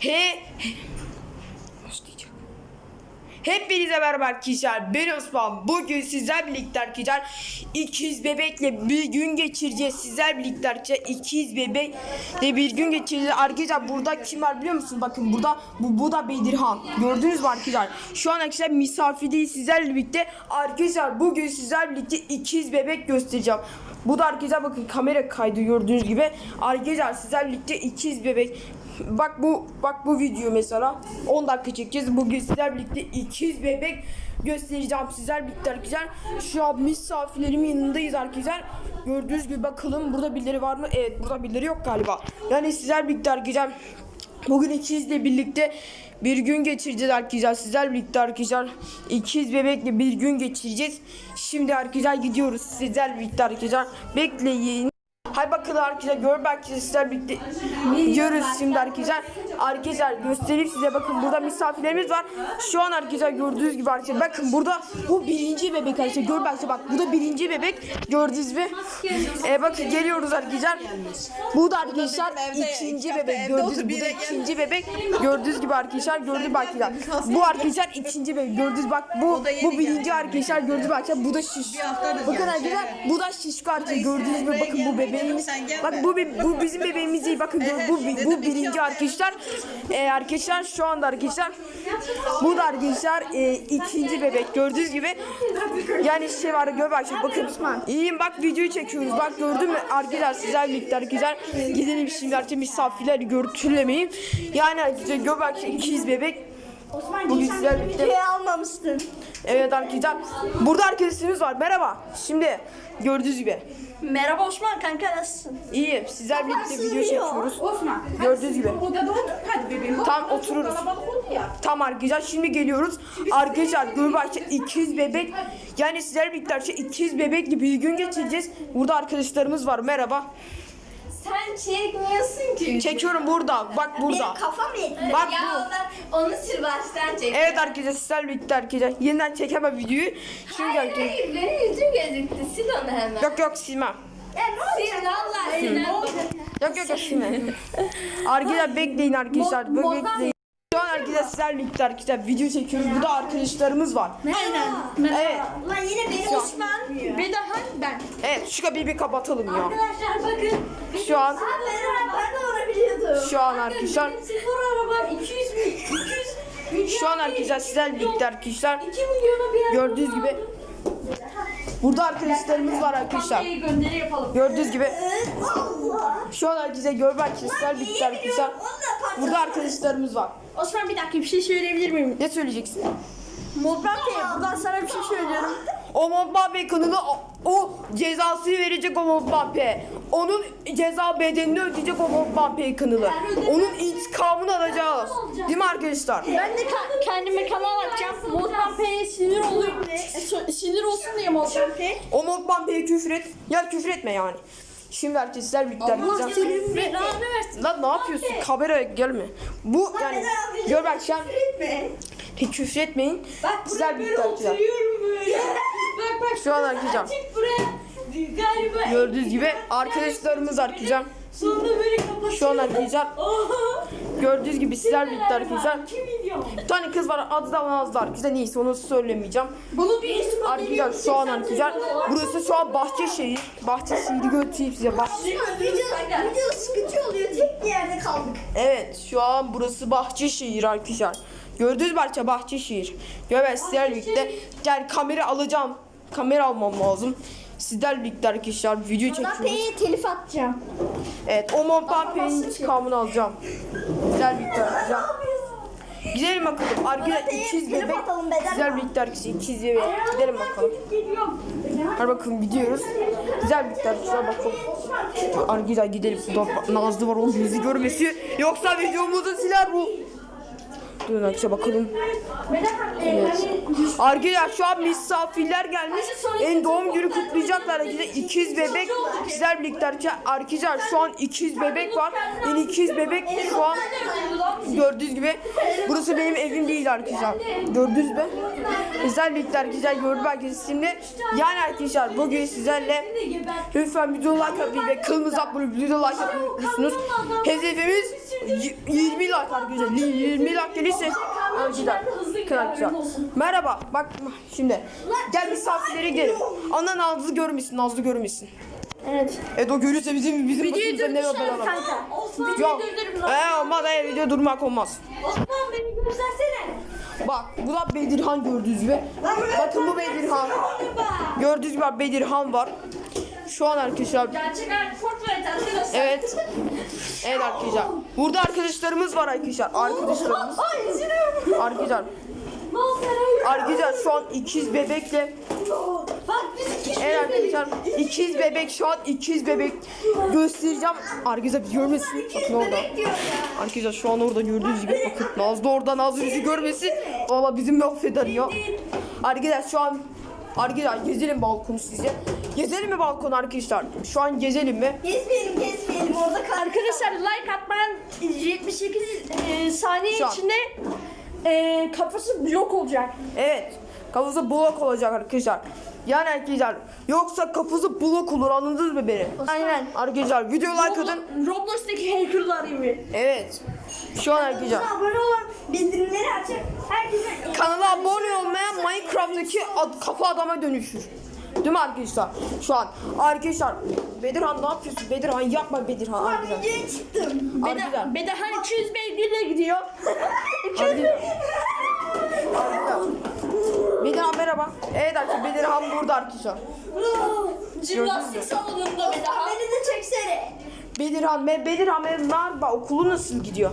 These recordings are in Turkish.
He... Başlayacak. Hepinize merhaba arkadaşlar. Ben Osman. Bugün sizler birlikte arkadaşlar ikiz bebekle bir gün geçireceğiz. Sizler birlikte arkadaşlar ikiz bebekle bir gün geçireceğiz. Arkadaşlar burada kim var biliyor musun? Bakın burada bu, bu da Bedirhan. Gördünüz mü arkadaşlar? Şu an arkadaşlar misafirdeyiz sizlerle birlikte. Arkadaşlar bugün sizler birlikte ikiz bebek göstereceğim. Bu da arkadaşlar bakın kamera kaydı gördüğünüz gibi. Arkadaşlar sizlerle birlikte ikiz bebek Bak bu bak bu video mesela 10 dakika çekeceğiz. Bugün sizler birlikte ikiz bebek göstereceğim sizler birlikte arkadaşlar. Şu an misafirlerimin yanındayız arkadaşlar. Gördüğünüz gibi bakalım burada birileri var mı? Evet burada birileri yok galiba. Yani sizler birlikte arkadaşlar Bugün ikizle birlikte bir gün geçireceğiz arkadaşlar. Sizler birlikte arkadaşlar ikiz bebekle bir gün geçireceğiz. Şimdi arkadaşlar gidiyoruz. Sizler birlikte arkadaşlar. Bekleyin. Hay bakalım arkadaşlar gör belki sizler birlikte gidiyoruz şimdi arkadaşlar. Arkadaşlar göstereyim size bakın burada misafirlerimiz var. Şu an arkadaşlar gördüğünüz gibi arkadaşlar bakın burada bu birinci bebek arkadaşlar gör belki bak bu da birinci bebek gördünüz mü? Ee, bakın geliyoruz arkadaşlar. Bu da arkadaşlar ikinci bebek gördünüz mü? Bu da ikinci bebek gördüğünüz gibi arkadaşlar gördüğünüz bak arkadaşlar. Bu arkadaşlar ikinci bebek gördünüz bak bu bu birinci arkadaşlar gördünüz mü arkadaşlar bu da şiş. Bakın arkadaşlar bu da şişko arkadaşlar gördüğünüz mü bakın bu bebeğimiz. Bak bu bu bizim bebeğimiz değil bakın bu bu birinci arkadaşlar. Ee, arkadaşlar şu anda arkadaşlar bu da arkadaşlar e, ikinci bebek gördüğünüz gibi. Yani şey var gör bak bakın. İyiyim bak videoyu çekiyoruz bak gördün mü arkadaşlar sizler birlikte arkadaşlar. Gidelim şimdi artık misafirleri görüntülemeyin. Yani arkadaşlar gör bak ikiz bebek. Bugün sizler birlikte. Şey almamıştın. Evet arkadaşlar. Burada arkadaşımız var. Merhaba. Şimdi gördüğünüz gibi. Merhaba Osman kanka nasılsın? İyiyim. Sizler birlikte video çekiyoruz. Osman. Gördüğünüz gibi. Odada otur. Hadi bebeğim. Tam otururuz. Kalabalık oldu ya. Tam arkadaşlar şimdi geliyoruz. Arkadaşlar Gülbahçe ikiz bebek. Yani sizler birlikte arkadaşlar ikiz bebekli bir gün geçireceğiz. Burada arkadaşlarımız var. Merhaba. Sen çekmiyorsun ki. Çekiyorum burada. Bak burada. kafam yetmiyor. Bak ya bu. onu, onu sil baştan çek. Evet arkadaşlar sizler birlikte arkadaşlar. Yeniden çekemem videoyu. Şimdi Hayır arkadaşlar. hayır benim yüzüm gözüktü sil onu hemen. Yok yok silmem. Sil valla elinden. Yok yok yok silmem. arkadaşlar bekleyin arkadaşlar. Böyle bekleyin. Arkadaşlar sizler birlikte arkadaşlar video çekiyoruz. Burada arkadaşlarımız var. Aynen. Evet. Lan yine benim Osman. Bir daha ben. Evet şu kapıyı bir kapatalım ya. Arkadaşlar bakın. Şu an Sen benim ben de onu biliyordum. Şu an arkadaşlar Benim spor arabam 200 bin. 200 şu an arkadaşlar sizler birlikte arkadaşlar 2 milyona bir gördüğünüz gibi burada arkadaşlarımız var arkadaşlar. gönderi yapalım. Gördüğünüz gibi Allah. şu an arkadaşlar görme arkadaşlar birlikte arkadaşlar. Burada arkadaşlarımız var. Osman bir dakika bir şey söyleyebilir miyim? Ne söyleyeceksin? Modban Bey buradan sana bir şey söylüyorum. O Mbappe kanını o, o cezasını verecek o Mbappe. Onun ceza bedelini ödeyecek o Mbappe kanalı. Onun intikamını alacağız. Değil mi arkadaşlar? Ben de ka- kendime kanal açacağım. Modban Bey'e sinir olayım diye. e, sinir olsun diye Modban Bey. O Mbappe'ye küfür et. Ya küfür etme yani. Şimdi arkadaşlar birlikte Allah arkadaşlar. senin belanı versin. Lan ne yapıyorsun? Kameraya gelme. Bu yani gör bak sen hiç küfür etmeyin. Bak Sizler buraya birlikte böyle oturuyorum böyle. bak bak. Şu an arkadaşlar. Çık buraya. Galiba. Gördüğünüz gibi arkadaşlarımız arkadaşlar. Sonunda böyle kapatıyorum. Şu an arkadaşlar Oha. Gördüğünüz gibi sizler birlikte arkadaşlar. 2 milyon. Bir tane kız var adı da Nazlı arkadaşlar. Neyse onu söylemeyeceğim. Bunu bir isim Arkadaşlar şu an arkadaşlar burası şu an Bahçeşehir. Bahçeşehir'i götüreyim size. Bah Video, sıkıcı oluyor. Tek bir yerde kaldık. Evet şu an burası Bahçeşehir arkadaşlar. Gördüğünüz parça Bahçeşehir. Evet sizlerle birlikte yani kamera alacağım. Kamera almam lazım. Sizlerle birlikte arkadaşlar video çekiyoruz. Bey'e telif atacağım. Evet o Mompampe'nin intikamını alacağım. Sizlerle birlikte arkadaşlar. Gidelim bakalım. Arkadaşlar ikiz bebek. bedel Sizlerle birlikte arkadaşlar ikiz bebek. Gidelim bakalım. Hadi bakalım gidiyoruz. Güzel bir arkadaşlar bakalım. Arkadaşlar gidelim. Nazlı var onun bizi görmesi. Yoksa videomuzu siler bu. Durun arkadaşlar bakalım. Evet. Arkadaşlar şu an misafirler gelmiş. En doğum günü kutlayacaklar arkadaşlar. İkiz bebek. Sizler birlikte. Arkadaşlar şu an ikiz bebek var. En ikiz bebek şu an gördüğünüz gibi burası benim evim değil arkadaşlar. Gördünüz mü? Güzel birlikte arkadaşlar gördüm herkes şimdi. Yani arkadaşlar bugün sizlerle lütfen video like atmayı ve kırmızı abone video like atmayı unutmuyorsunuz. Hedefimiz y- 20 like arkadaşlar. 20 like gelirse arkadaşlar. Arkadaşlar. Merhaba. Bak şimdi. Gel misafirlere gidelim. Ana Nazlı görmesin. Nazlı görmesin. Evet. Evet o görürse bizim bizim Videoyu başımıza ne durdursun yapar kanka. Osman, Yok. durdurun lan. Ee, olmaz. Ee, video durmak olmaz. Osman beni göstersene. Bak bu da Bedirhan gördüğünüz gibi. Bakın bu Bedirhan. Gördüğünüz gibi Bedirhan var. Şu an arkadaşlar. Gerçek Fortnite arkadaşlar. Evet. Evet arkadaşlar. Burada arkadaşlarımız var arkadaşlar. Arkadaşlarımız. Ay üzülüyorum. Arkadaşlar. Arkadaşlar şu an ikiz bebekle. Bak biz iki Evet arkadaşlar. ikiz bebek şu an ikiz bebek göstereceğim. Arkadaşlar bir görmesin. Bakın orada. Arkadaşlar şu an orada gördüğünüz gibi bakın Nazlı orada Nazlı bizi görmesin. Valla bizim mahveder ya. Arkadaşlar şu an Arkadaşlar gezelim balkonu sizce. Gezelim mi balkon arkadaşlar? Şu an gezelim mi? Gezmeyelim gezmeyelim orada kar. Arkadaşlar like atmayan 78 e, saniye Şu an. içinde e, kafası blok olacak. Evet. Kafası blok olacak arkadaşlar. Yani arkadaşlar yoksa kafası blok olur anladınız mı beni? Aynen. Arkadaşlar video like atın. Roblo- Roblox'taki hackerlar gibi. Evet. Şu an arkadaşlar. abone olan bildirimleri açıp herkese Kanala abone olmayan Minecraft'taki ad- kafa adama dönüşür. Değil mi arkadaşlar? Şu an. Arkadaşlar Bedirhan ne yapıyorsun? Bedirhan yapma Bedirhan arkadaşlar. videoya çıktım. Bedahan 200 beygirle gidiyor. Arkadaşlar. Arkadaşlar. Bedirhan merhaba. Evet arkadaşlar Bedirhan burada arkadaşlar. Jimnastik salonunda Bedahan. Beni de çeksene. Bedirhan ve Bedirhan ve Narba okulu nasıl gidiyor?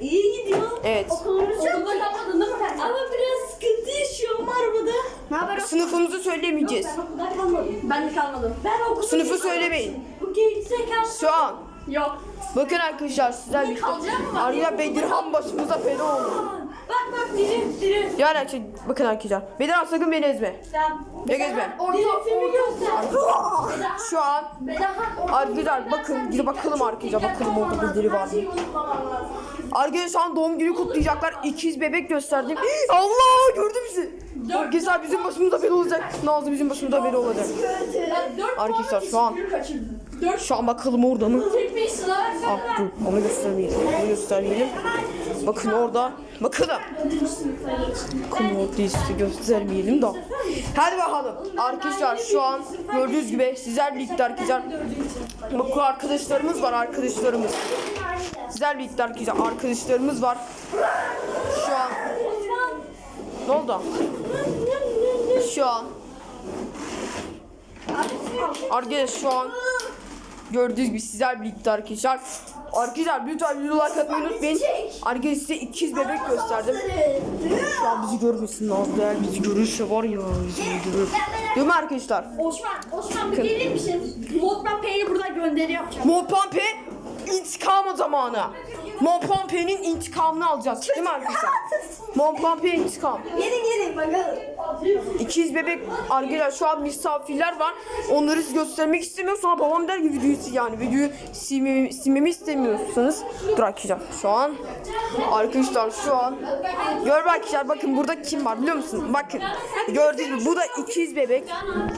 İyi gidiyor. Evet. Okulumuz çok Okulda kalmadın değil mi kanka? Ama biraz sıkıntı yaşıyorum arabada. Ne haber? Sınıfımızı söylemeyeceğiz. Ben okulda kalmadım. Ben de kalmadım. Ben okulda Sınıfı söylemeyin. Bu gerizekalı. Şu an. Yok. Bakın arkadaşlar sizler bir Kalacak mı? Arya Bedirhan başımıza fena oldu. Bak bak dilim dilim. Yani arkadaşlar bakın arkadaşlar. Bedirhan sakın beni ezme. Sen Ne gezme? dilimi göster. Şu an Bedahan Arkadaşlar bakın gidip bakalım arkadaşlar bakalım orada bildiri var mı? Arkadaşlar şu an doğum günü kutlayacaklar. İkiz bebek gösterdim. Allah gördü bizi. Arkadaşlar bizim başımızda beri olacak. Nazlı bizim başımızda beri olacak. Arkadaşlar şu an şu an bakalım orada mı? Ah dur onu göstermeyelim. Onu göstermeyelim. Bakın orada. Bakalım. Bakın orada işte göstermeyelim de. Hadi bakalım. Arkadaşlar şu an gördüğünüz gibi sizler birlikte arkadaşlar. Bakın arkadaşlarımız var arkadaşlarımız. Sizler birlikte arkadaşlar arkadaşlarımız var. Şu an. Ne oldu? Şu an. Arkadaşlar şu an gördüğünüz gibi sizler birlikte arkadaşlar. Arkadaşlar lütfen video like atmayı unutmayın. Arkadaşlar size ikiz bebek gösterdim. Şu an bizi görmesin Nazlı eğer bizi görürse var ya bizi görür. Değil mi arkadaşlar? Osman, Osman bir gelir misin? Modman P'yi buradan gönderi yapacağım. Monpompe intikam zamanı. Monpompe'nin intikamını alacağız değil mi arkadaşlar? Monpompe intikam. Gelin gelin bakalım. İkiz bebek arkadaşlar şu an misafirler var. Onları göstermek istemiyorum. Sonra babam der ki videoyu sil yani. Videoyu silmemi, silmemi istemiyorsanız. Arkadaşlar şu an. Arkadaşlar şu an. Gör arkadaşlar bakın burada kim var biliyor musun? Bakın. Gördünüz mü? Bu da ikiz bebek.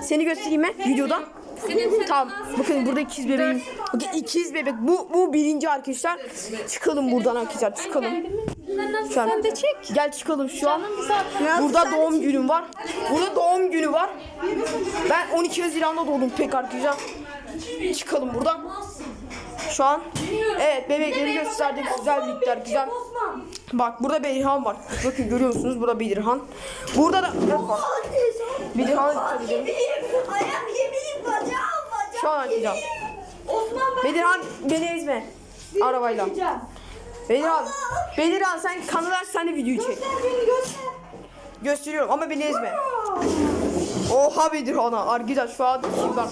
Seni göstereyim mi videoda? Tamam. Bakın burada ikiz bebeğim. Bakın ikiz bebek. Bu bu birinci arkadaşlar. Çıkalım buradan arkadaşlar. Çıkalım. Şu an. Gel çıkalım şu an. Burada doğum günüm var. Burada doğum günü var. Ben 12 Haziran'da doğdum pek arkadaşlar. Çıkalım buradan. Şu an evet bebekleri gösterdik güzel birlikte arkadaşlar. Bak burada Bedirhan var. Bakın görüyor musunuz? Burada Bedirhan. Burada da dikkat edelim. Ayak yemeğim bacağım bacağım. Şu an arkadaşlar. Osman ben Bedirhan beni ezme. Arabayla. gideceğim. Bedirhan. Bedirhan sen kanal aç sen de videoyu çek. Göster beni göster. Gösteriyorum ama beni ezme. Oha Bedirhan'a. Arkadaşlar şu an var?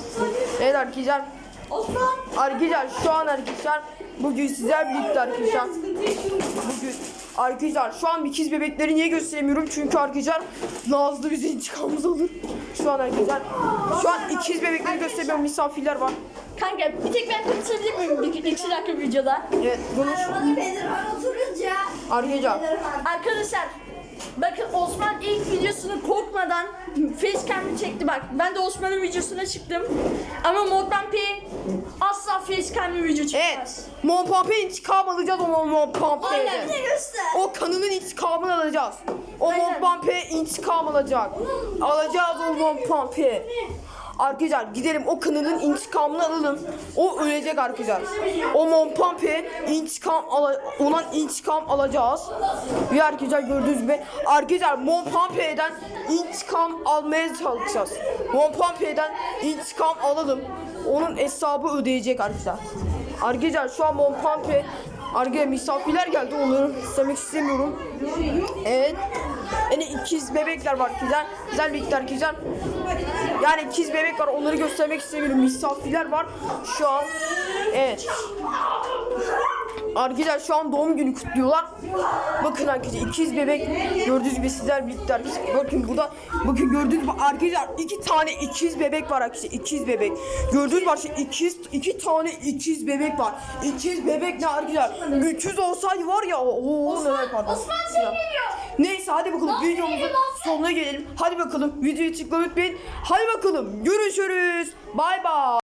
Evet arkadaşlar. Osman. Arkadaşlar şu an arkadaşlar bugün sizler birlikte arkadaşlar. Bugün arkadaşlar şu an ikiz bebekleri niye gösteremiyorum? Çünkü arkadaşlar Nazlı bize intikamımız olur. Şu an arkadaşlar şu an ikiz bebekleri gösteremiyorum misafirler var. Kanka bir tek ben konuşabilir miyim bir iki dakika videoda? Evet konuş. Arabada Bedirhan oturunca Arkadaşlar Arkadaşlar bakın Osman ilk videosunu korkmadan facecam'ı çekti bak. Ben de Osman'ın videosuna çıktım. Ama Modban P asla facecam'lı video çekmez. Evet. Monpampe intikam alacağız o Monpampe'de. Aynen. Bir de göster. O kanının intikamını alacağız. O Aynen. Monpampe intikam alacak. Alacağız o Monpampe. Arkadaşlar gidelim o kanının intikamını alalım. O ölecek arkadaşlar. O Monpampe intikam ala ondan intikam alacağız. Ve arkadaşlar gördüğünüz gibi arkadaşlar Monpampe'den intikam almaya çalışacağız. Monpampe'den intikam alalım. Onun hesabı ödeyecek arkadaşlar. Arkadaşlar şu an Monpampe Arkadaşlar misafirler geldi onları istemek istemiyorum. Evet. Yani ikiz bebekler var güzel. Güzel birlikte arkadaşlar. Yani ikiz bebek var onları göstermek istemiyorum. Misafirler var şu an. Evet. Arkadaşlar şu an doğum günü kutluyorlar. Bakın arkadaşlar ikiz bebek gördüğünüz gibi sizler birlikte arkadaşlar. Bakın burada bakın gördüğünüz gibi arkadaşlar iki tane ikiz bebek var arkadaşlar ikiz bebek. Gördüğünüz gibi arkadaşlar ikiz iki tane ikiz bebek var. İkiz bebek ne arkadaşlar? 300 olsaydı var ya o neler pardon. Osman seni geliyor. Neyse hadi bakalım Lan videomuzun geliyor sonuna gelelim. Hadi bakalım videoyu tıklamayı unutmayın. Hadi bakalım görüşürüz. Bay bay.